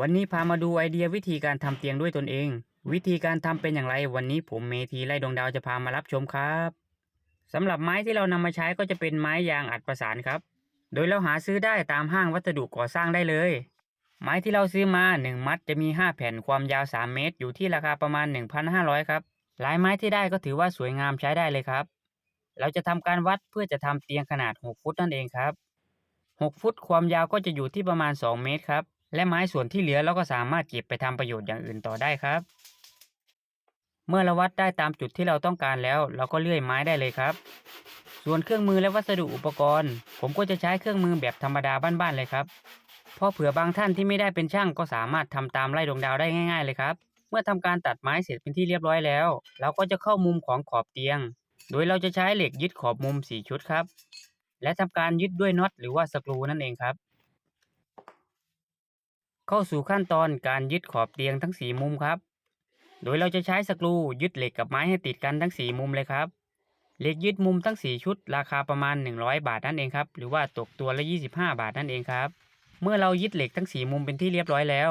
วันนี้พามาดูไอเดียวิธีการทำเตียงด้วยตนเอง วิธีการทำเป็นอย่างไร วันนี้ผมเมธีไล่ดวงดาวจะพามารับชมครับสำหรับไม้ที่เรานำมาใช้ก็จะเป็นไม้ยางอัดประสานครับ โดยเราหาซื้อได้ตามห้างวัสดุก่อสร้างได้เลย ไม้ที่เราซื้อมา 1 มัดจะมี 5 แผ่นความยาว 3 เมตร อยู่ที่ราคาประมาณ 1,500 ครับลายไม้ที่ได้ก็ถือว่าสวยงามใช้ได้เลยครับ เราจะทำการวัดเพื่อจะทำเตียงขนาด 6 ฟุตนั่นเองครับ 6 ฟุตความยาวก็จะอยู่ที่ประมาณ 2 เมตรครับ และไม้ส่วนที่เหลือเราก็สามารถเก็บไปทำประโยชน์อย่างอื่นต่อได้ครับ เมื่อเราวัดได้ตามจุดที่เราต้องการแล้ว เราก็เลื่อยไม้ได้เลยครับ ส่วนเครื่องมือและวัสดุอุปกรณ์ ผมก็จะใช้เครื่องมือแบบธรรมดาบ้านๆเลยครับ เพราะเผื่อบางท่านที่ไม่ได้เป็นช่างก็สามารถทำตามไล่ดวงดาวได้ง่าย ๆเลยครับ เมื่อทำการตัดไม้เสร็จเป็นที่เรียบร้อยแล้ว เราก็จะเข้ามุมของขอบเตียง โดยเราจะใช้เหล็กยึดขอบมุม 4 ชุดครับ และทำการยึดด้วยน็อตหรือว่าสกรูนั่นเองครับ เข้าสู่ขั้นตอนการยึดขอบเตียงทั้ง4มุมครับ โดยเราจะใช้สกรูยึดเหล็กกับไม้ให้ติดกันทั้ง4มุมเลยครับ เหล็กยึดมุมทั้ง4ชุด ราคาประมาณ 100 บาทนั่นเองครับ หรือว่าตกตัวละ 25 บาทนั่นเองครับ เมื่อเรายึดเหล็กทั้ง4มุมเป็นที่เรียบร้อยแล้ว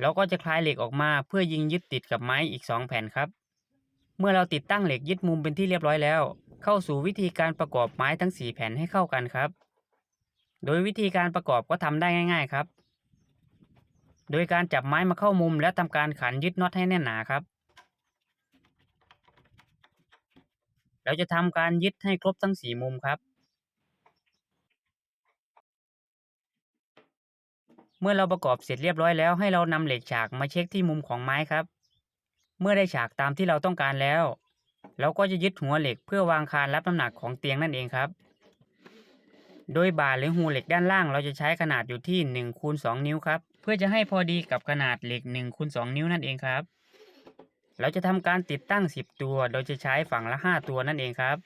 เราก็จะคลายเหล็กออกมาเพื่อยิงยึดติดกับไม้อีก 2 แผ่นครับ เมื่อเราติดตั้งเหล็กยึดมุมเป็นที่เรียบร้อยแล้ว เข้าสู่วิธีการประกอบไม้ทั้ง 4 แผ่นให้เข้ากันครับ โดยวิธีการประกอบก็ทำได้ง่าย ๆ ครับ โดยการจับไม้มาเข้ามุมแล้วทำการขันยึดน็อตให้แน่นหนาครับ เราจะทำการยึดให้ครบทั้ง4มุมครับ เมื่อเราประกอบเสร็จเรียบร้อยแล้วให้เรานำเหล็กฉากมาเช็คที่มุมของไม้ครับ เมื่อได้ฉากตามที่เราต้องการแล้ว เราก็จะยึดหัวเหล็กเพื่อวางคานรับน้ำหนักของเตียงนั่นเองครับ โดยบ่าหรือหูเหล็กด้านล่างเราจะใช้ขนาดอยู่ที่1คูณ2นิ้วครับ เพื่อจะให้พอดีกับขนาดเหล็ก1คูณ2นิ้วนั่นเองครับ เราจะทำการติดตั้ง 10 ตัว โดยจะใช้ฝั่งละ 5 ตัวนั่นเองครับ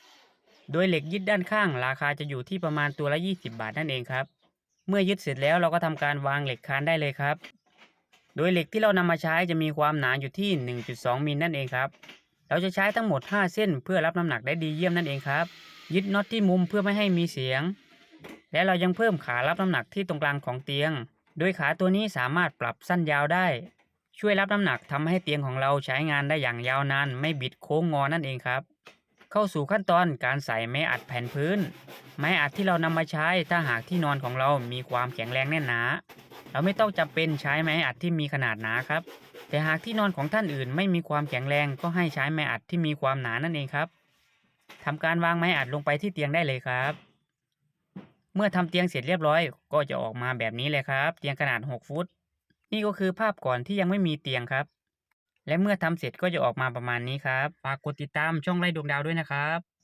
โดยเหล็กยึดด้านข้าง ราคาจะอยู่ที่ประมาณตัวละ 20 บาทนั่นเองครับ เมื่อยึดเสร็จแล้วเราก็ทำการวางเหล็กคานได้เลยครับ โดยเหล็กที่เรานำมาใช้จะมีความหนาอยู่ที่ 1.2มิลนั่นเองครับ เราจะใช้ทั้งหมด 5 เส้น เพื่อรับน้ำหนักได้ดีเยี่ยมนั่นเองครับ ยึดน็อตที่มุมเพื่อไม่ให้มีเสียง และเรายังเพิ่มขารับน้ำหนักที่ตรงกลางของเตียง โดยขาตัวนี้สามารถปรับสั้นยาวได้ ช่วยรับน้ำหนักทำให้เตียงของเราใช้งานได้อย่างยาวนานไม่บิดโค้งงอนั่นเองครับ เข้าสู่ขั้นตอนการใส่ไม้อัดแผ่นพื้น ไม้อัดที่เรานำมาใช้ถ้าหากที่นอนของเรามีความแข็งแรงแน่นหนา เราไม่ต้องจำเป็นใช้ไม้อัดที่มีขนาดหนาครับ แต่หากที่นอนของท่านอื่นไม่มีความแข็งแรงก็ให้ใช้ไม้อัดที่มีความหนานั่นเองครับทำการวางไม้อัดลงไปที่เตียงได้เลยครับ เมื่อทำเตียงเสร็จเรียบร้อย ก็จะออกมาแบบนี้เลยครับ เตียงขนาด 6 ฟุต นี่ก็คือภาพก่อนที่ยังไม่มีเตียงครับ และเมื่อทำเสร็จก็จะออกมาประมาณนี้ครับฝากกดติดตามช่องไล่ดวงดาวด้วยนะครับ